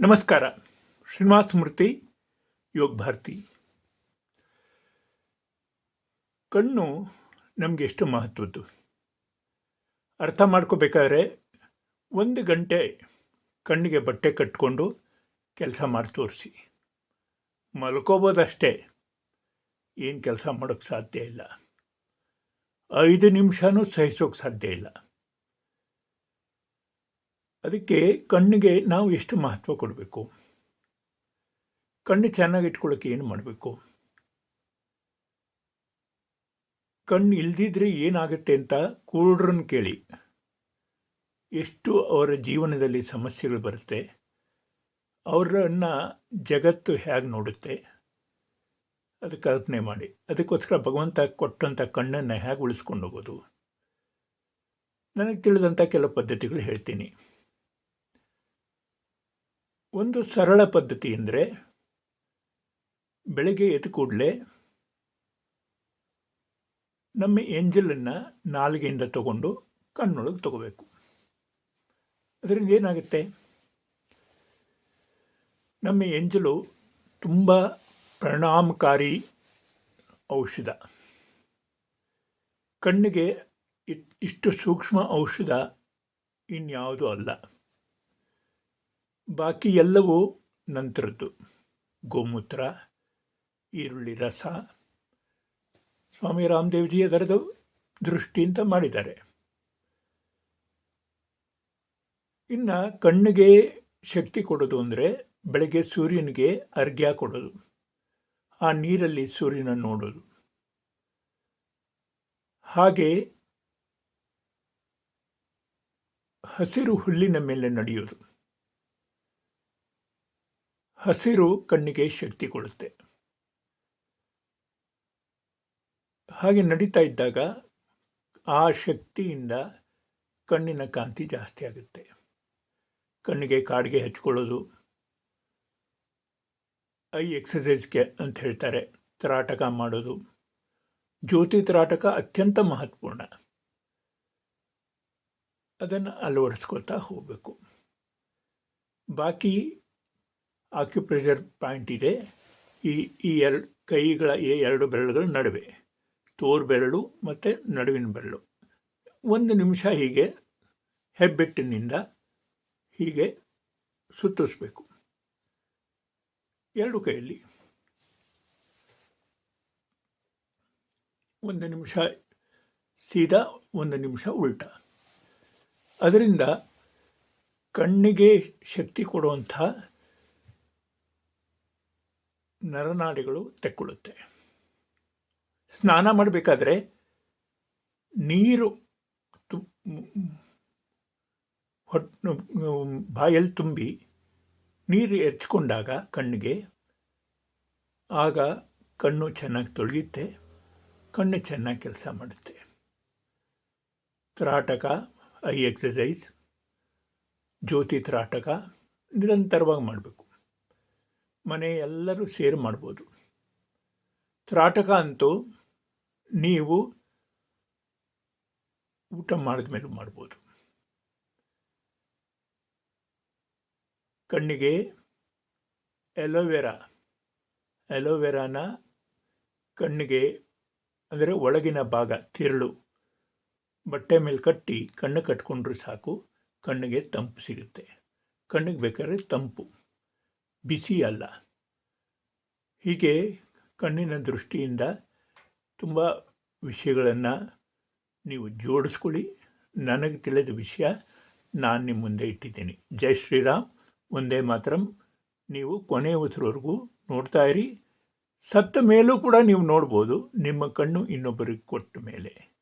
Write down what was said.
ನಮಸ್ಕಾರ. ಶ್ರೀನಿವಾಸ ಮೂರ್ತಿ, ಯೋಗ ಭಾರತಿ. ಕಣ್ಣು ನಮಗೆ ಎಷ್ಟು ಮಹತ್ವದ್ದು? ಅರ್ಥ ಮಾಡ್ಕೋಬೇಕಾದ್ರೆ ಒಂದು ಗಂಟೆ ಕಣ್ಣಿಗೆ ಬಟ್ಟೆ ಕಟ್ಕೊಂಡು ಕೆಲಸ ಮಾಡಿ ತೋರಿಸಿ. ಮಲ್ಕೋಬೋದಷ್ಟೇ. ಏನು ಕೆಲಸ ಮಾಡೋಕ್ಕೆ ಸಾಧ್ಯ ಇಲ್ಲ. ಐದು ನಿಮಿಷನೂ ಸಹಿಸೋಕೆ ಸಾಧ್ಯ ಇಲ್ಲ. ಅದಕ್ಕೆ ಕಣ್ಣಿಗೆ ನಾವು ಎಷ್ಟು ಮಹತ್ವ ಕೊಡಬೇಕು? ಕಣ್ಣು ಚೆನ್ನಾಗಿ ಇಟ್ಕೊಳ್ಳೋಕೆ ಏನು ಮಾಡಬೇಕು? ಕಣ್ಣು ಇಲ್ದಿದ್ರೆ ಏನಾಗುತ್ತೆ ಅಂತ ಕೂಡ್ರನ್ನು ಕೇಳಿ. ಎಷ್ಟು ಅವರ ಜೀವನದಲ್ಲಿ ಸಮಸ್ಯೆಗಳು ಬರುತ್ತೆ, ಅವರನ್ನು ಜಗತ್ತು ಹೇಗೆ ನೋಡುತ್ತೆ, ಅದು ಕಲ್ಪನೆ ಮಾಡಿ. ಅದಕ್ಕೋಸ್ಕರ ಭಗವಂತ ಕೊಟ್ಟಂಥ ಕಣ್ಣನ್ನು ಹೇಗೆ ಉಳಿಸ್ಕೊಂಡು ಹೋಗೋದು? ನನಗೆ ತಿಳಿದಂಥ ಕೆಲವು ಪದ್ಧತಿಗಳು ಹೇಳ್ತೀನಿ. ಒಂದು ಸರಳ ಪದ್ಧತಿ ಅಂದರೆ ಬೆಳಗ್ಗೆ ಎದ್ದು ಕೂಡಲೇ ನಮ್ಮ ಎಂಜಲನ್ನು ನಾಲಿಗೆಯಿಂದ ತಗೊಂಡು ಕಣ್ಣೊಳಗೆ ತಗೋಬೇಕು. ಅದರಿಂದ ಏನಾಗುತ್ತೆ? ನಮ್ಮ ಎಂಜಲು ತುಂಬ ಪರಿಣಾಮಕಾರಿ ಔಷಧ. ಕಣ್ಣಿಗೆ ಇಷ್ಟು ಸೂಕ್ಷ್ಮ ಔಷಧ ಇನ್ಯಾವುದೂ ಅಲ್ಲ. ಬಾಕಿ ಎಲ್ಲವೂ ನಂತರದ್ದು. ಗೋಮೂತ್ರ, ಈರುಳ್ಳಿ ರಸ. ಸ್ವಾಮಿ ರಾಮದೇವ್ಜಿ ಅದರದ್ದು ದೃಷ್ಟಿಯಿಂದ ಮಾಡಿದ್ದಾರೆ. ಇನ್ನು ಕಣ್ಣಿಗೆ ಶಕ್ತಿ ಕೊಡೋದು ಅಂದರೆ ಬೆಳಗ್ಗೆ ಸೂರ್ಯನಿಗೆ ಅರ್ಘ್ಯ ಕೊಡೋದು. ಆ ನೀರಲ್ಲಿ ಸೂರ್ಯನ ನೋಡೋದು. ಹಾಗೆ ಹಸಿರು ಹುಲ್ಲಿನ ಮೇಲೆ ನಡೆಯೋದು. ಹಸಿರು ಕಣ್ಣಿಗೆ ಶಕ್ತಿ ಕೊಡುತ್ತೆ. ಹಾಗೆ ನಡೀತಾ ಇದ್ದಾಗ ಆ ಶಕ್ತಿಯಿಂದ ಕಣ್ಣಿನ ಕಾಂತಿ ಜಾಸ್ತಿ ಆಗುತ್ತೆ. ಕಣ್ಣಿಗೆ ಕಾಡಿಗೆ ಹಚ್ಕೊಳ್ಳೋದು. ಐ ಎಕ್ಸಸೈಸ್ಗೆ ಅಂತ ಹೇಳ್ತಾರೆ, ತ್ರಾಟಕ ಮಾಡೋದು. ಜ್ಯೋತಿ ತ್ರಾಟಕ ಅತ್ಯಂತ ಮಹತ್ವಪೂರ್ಣ. ಅದನ್ನು ಅಳವಡಿಸ್ಕೊಳ್ತಾ ಹೋಗಬೇಕು. ಬಾಕಿ ಆಕ್ಯುಪ್ರೆಷರ್ ಪಾಯಿಂಟ್ ಇದೆ. ಈ ಈ ಎರಡು ಕೈಗಳ, ಈ ಎರಡು ಬೆರಳುಗಳ ನಡುವೆ, ತೋರು ಬೆರಳು ಮತ್ತು ನಡುವಿನ ಬೆರಳು. ಒಂದು ನಿಮಿಷ ಹೀಗೆ ಹೆಬ್ಬೆಟ್ಟಿನಿಂದ ಹೀಗೆ ಸುತ್ತಿಸ್ಬೇಕು. ಎರಡು ಕೈಯಲ್ಲಿ. ಒಂದು ನಿಮಿಷ ಸೀದಾ, ಒಂದು ನಿಮಿಷ ಉಲ್ಟ. ಅದರಿಂದ ಕಣ್ಣಿಗೆ ಶಕ್ತಿ ಕೊಡುವಂಥ ನರನಾಡಿಗಳು ತೆಕ್ಕೊಳ್ಳುತ್ತೆ ಸ್ನಾನ ಮಾಡಬೇಕಾದ್ರೆ ನೀರು ತು ಹೊಟ್ ಬಾಯಲ್ಲಿ ತುಂಬಿ ನೀರು ಎರ್ಚ್ಕೊಂಡಾಗ ಕಣ್ಣಿಗೆ, ಆಗ ಕಣ್ಣು ಚೆನ್ನಾಗಿ ತೊಳೆಯುತ್ತೆ, ಕಣ್ಣು ಚೆನ್ನಾಗಿ ಕೆಲಸ ಮಾಡುತ್ತೆ. ತ್ರಾಟಕ, ಐ ಎಕ್ಸಸೈಸ್ ಜ್ಯೋತಿ ತ್ರಾಟಕ, ನಿರಂತರವಾಗಿ ಮಾಡಬೇಕು. ಮನೆ ಎಲ್ಲರೂ ಸೇರಿ ಮಾಡ್ಬೋದು. ತ್ರಾಟಕ ಅಂತೂ ನೀವು ಊಟ ಮಾಡಿದ ಮೇಲೆ ಮಾಡ್ಬೋದು. ಕಣ್ಣಿಗೆ ಎಲೋವೆರಾ ಎಲೋವೆರಾನ ಕಣ್ಣಿಗೆ ಅಂದರೆ ಒಳಗಿನ ಭಾಗ, ತಿರುಳು, ಬಟ್ಟೆ ಮೇಲೆ ಕಟ್ಟಿ ಕಣ್ಣು ಕಟ್ಕೊಂಡ್ರೆ ಸಾಕು, ಕಣ್ಣಿಗೆ ತಂಪು ಸಿಗುತ್ತೆ. ಕಣ್ಣಿಗೆ ಬೇಕಾದ್ರೆ ತಂಪು. ಬಿಸಿ ಅಲ್ಲ. ಹೀಗೆ ಕಣ್ಣಿನ ದೃಷ್ಟಿಯಿಂದ ತುಂಬ ವಿಷಯಗಳನ್ನು ನೀವು ಜೋಡಿಸ್ಕೊಳ್ಳಿ. ನನಗೆ ತಿಳಿದ ವಿಷಯ ನಾನು ನಿಮ್ಮ ಮುಂದೆ ಇಟ್ಟಿದ್ದೀನಿ. ಜೈ ಶ್ರೀರಾಮ್. ಒಂದೇ ಮಾತ್ರ. ನೀವು ಕೊನೆಯ ಉಸಿರವರೆಗೂ ನೋಡ್ತಾ ಇರಿ. ಸತ್ತ ಮೇಲೂ ಕೂಡ ನೀವು ನೋಡ್ಬೋದು. ನಿಮ್ಮ ಕಣ್ಣು ಇನ್ನೊಬ್ಬರಿಗೆ ಕೊಟ್ಟ ಮೇಲೆ.